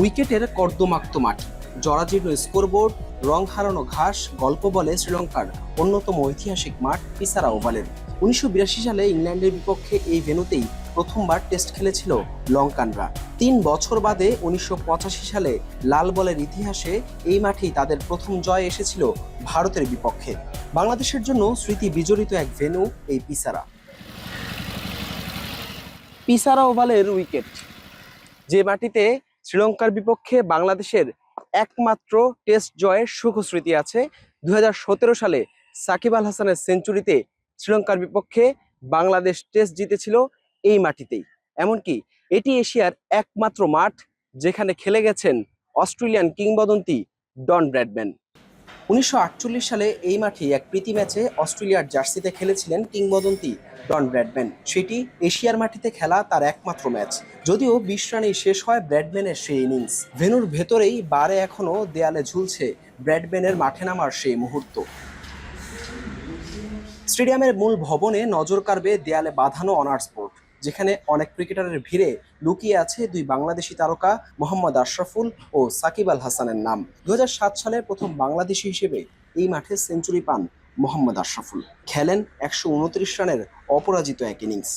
উইকেটের কর্দমাক্ত মাটি জরাজীর্ণ স্কোরবোর্ড, রং হারানো ঘাস, গল্প বলে শ্রীলঙ্কার অন্যতম ঐতিহাসিক মাঠ পিসারা ওভালের। উনিশশো বিরাশি সালে ইংল্যান্ডের বিপক্ষে এই ভেনুতেই প্রথমবার টেস্ট খেলেছিল লঙ্কানরা। তিন বছর বাদে উনিশশো পঁচাশি সালে লাল বলের ইতিহাসে এই মাঠেই তাদের প্রথম জয় এসেছিল ভারতের বিপক্ষে। বাংলাদেশের জন্য স্মৃতি বিজড়িত এক ভেন্যু এই পিসারা। পিসারা ওভালের উইকেট। যে মাটিতে শ্রীলঙ্কার বিপক্ষে বাংলাদেশের একমাত্র টেস্ট জয়ের সুখস্মৃতি আছে। দু হাজার সতেরো সালে সাকিব আল হাসানের সেঞ্চুরিতে শ্রীলঙ্কার বিপক্ষে বাংলাদেশ টেস্ট জিতেছিল এই মাটিতেই। এমনকি এটি এশিয়ার একমাত্র মাঠ, যেখানে খেলে গেছেন অস্ট্রেলিয়ান কিংবদন্তি ডন ব্র্যাডম্যান। উনিশশো আটচল্লিশ সালে এই মাঠে এক প্রীতি ম্যাচে অস্ট্রেলিয়ার জার্সিতে খেলেছিলেন কিংবদন্তি ডন ব্র্যাডম্যান। সেটি এশিয়ার মাটিতে খেলা তার একমাত্র ম্যাচ। যদিও বিশ রানেই শেষ হয় ব্র্যাডম্যানের সেই ইনিংস। ভেনুর ভেতরেই বারে এখনও দেয়ালে ঝুলছে ব্র্যাডম্যানের মাঠে নামার সেই মুহূর্ত। স্টেডিয়ামের মূল ভবনে নজর কাড়বে দেয়ালে বাঁধানো অনার্স বোর্ড। যেখানে অনেক ক্রিকেটারের ভিড়ে লুকিয়ে আছে দুই বাংলাদেশি তারকা মোহাম্মদ আশরাফুল ও সাকিব আল হাসানের নাম। দু সালে প্রথম বাংলাদেশি হিসেবে এই মাঠে সেঞ্চুরি পান মোহাম্মদ আশরাফুল। খেলেন একশো উনত্রিশ রানের অপরাজিত এক ইনিংস।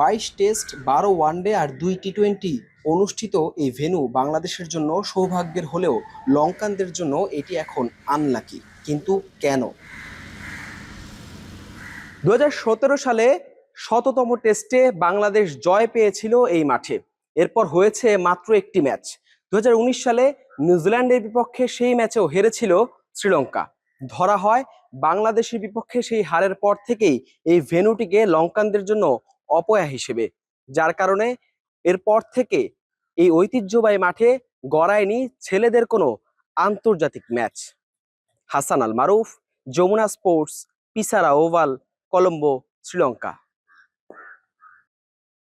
বাইশ টেস্ট, বারো ওয়ানডে আর দুই টি টোয়েন্টি অনুষ্ঠিত এই ভেন্যু বাংলাদেশের জন্য সৌভাগ্যের হলেও লঙ্কানদের জন্য এটি এখন আনলাকি। কিন্তু কেন? দু হাজার সতেরো সালে শততম টেস্টে বাংলাদেশ জয় পেয়েছিল এই মাঠে। এরপর হয়েছে মাত্র একটি ম্যাচ। দু হাজার উনিশ সালে নিউজিল্যান্ডের বিপক্ষে সেই ম্যাচেও হেরেছিল শ্রীলঙ্কা। ধরা হয় বাংলাদেশের বিপক্ষে সেই হারের পর থেকেই এই ভেন্যুটিকে লঙ্কানদের জন্য অপয়া হিসেবে। যার কারণে এরপর থেকে এই ঐতিহ্যবাহী মাঠে গড়ায়নি ছেলেদের কোনো আন্তর্জাতিক match. Hasan Al Maruf, Jamuna sports, P Sara Oval Colombo Sri Lanka.